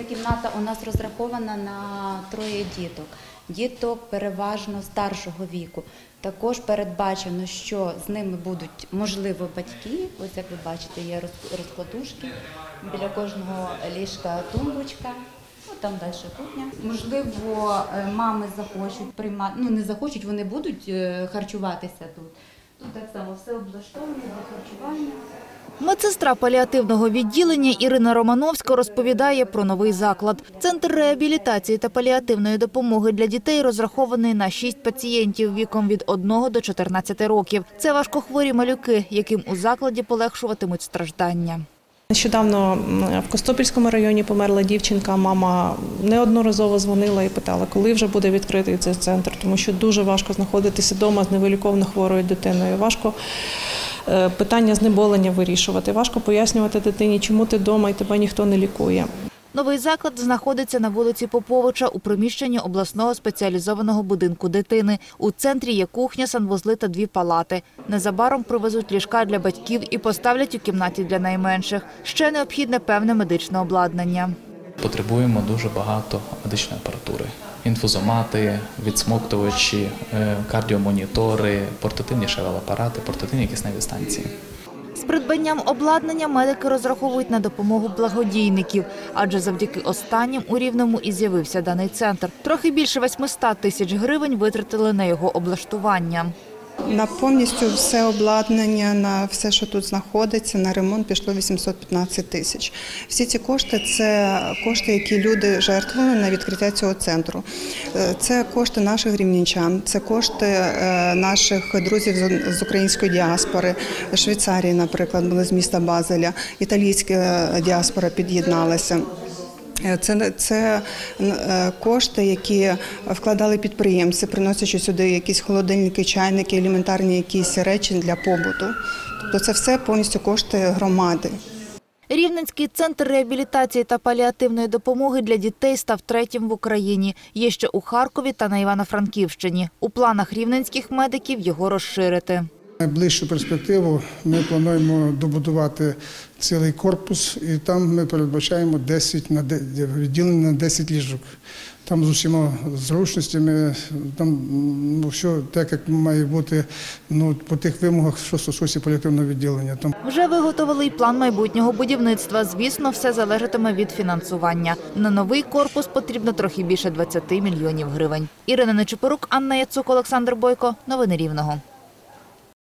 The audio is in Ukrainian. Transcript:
Ця кімната у нас розрахована на троє діток. Діток переважно старшого віку. Також передбачено, що з ними будуть можливо батьки. Ось як ви бачите, є роз- розкладушки. Біля кожного ліжка тумбочка. Ну, там далі кухня. Можливо, е, мами захочуть приймати, ну не захочуть, вони будуть е, харчуватися тут. Тут так само все облаштовано для харчування. Медсестра паліативного відділення Ірина Романовська розповідає про новий заклад. Центр реабілітації та паліативної допомоги для дітей розрахований на 6 пацієнтів віком від 1 до 14 років. Це важкохворі малюки, яким у закладі полегшуватимуть страждання. Нещодавно в Костопільському районі померла дівчинка. Мама неодноразово дзвонила і питала, коли вже буде відкритий цей центр, тому що дуже важко знаходитися вдома з невиліковно хворою дитиною. Важко питання знеболення вирішувати. Важко пояснювати дитині, чому ти вдома і тебе ніхто не лікує. Новий заклад знаходиться на вулиці Поповича у приміщенні обласного спеціалізованого будинку дитини. У центрі є кухня, санвузли та дві палати. Незабаром привезуть ліжка для батьків і поставлять у кімнаті для найменших. Ще необхідне певне медичне обладнання. Потребуємо дуже багато медичної апаратури. Інфузомати, відсмоктувачі, е, кардіомонітори, портативні шевел-апарати, портативні кисневі станції. З придбанням обладнання медики розраховують на допомогу благодійників, адже завдяки останнім у Рівному і з'явився даний центр. Трохи більше 800 тисяч гривень витратили на його облаштування. На повністю все обладнання, на все, що тут знаходиться, на ремонт пішло 815 тисяч. Всі ці кошти це кошти, які люди жертвували на відкриття цього центру. Е, Це кошти наших рівнянчан, це кошти е, наших друзів з- з української діаспори, Швейцарії, наприклад, були з міста Базеля, італійська діаспора під'єдналася. Е, Це, це е, кошти, які вкладали підприємці, приносячи сюди якісь холодильники, чайники, елементарні якісь речі для побуту. Тобто це все повністю кошти громади. Рівненський центр реабілітації та паліативної допомоги для дітей став третім в Україні. Є ще у Харкові та на Івано-Франківщині. У планах рівненських медиків його розширити. Найближчу перспективу ми плануємо добудувати цілий корпус, і там ми передбачаємо 10 на відділення на 10 ліжок. Там з усіма зручностями, там ну, все так, як має бути ну, по тих вимогах, що стосується паліативного відділення. Там Вже виготовили й план майбутнього будівництва. Звісно, все залежатиме від фінансування. На новий корпус потрібно трохи більше 20 мільйонів гривень. Ірина Нечипорук, Анна Яцук, Олександр Бойко. Новини Рівного.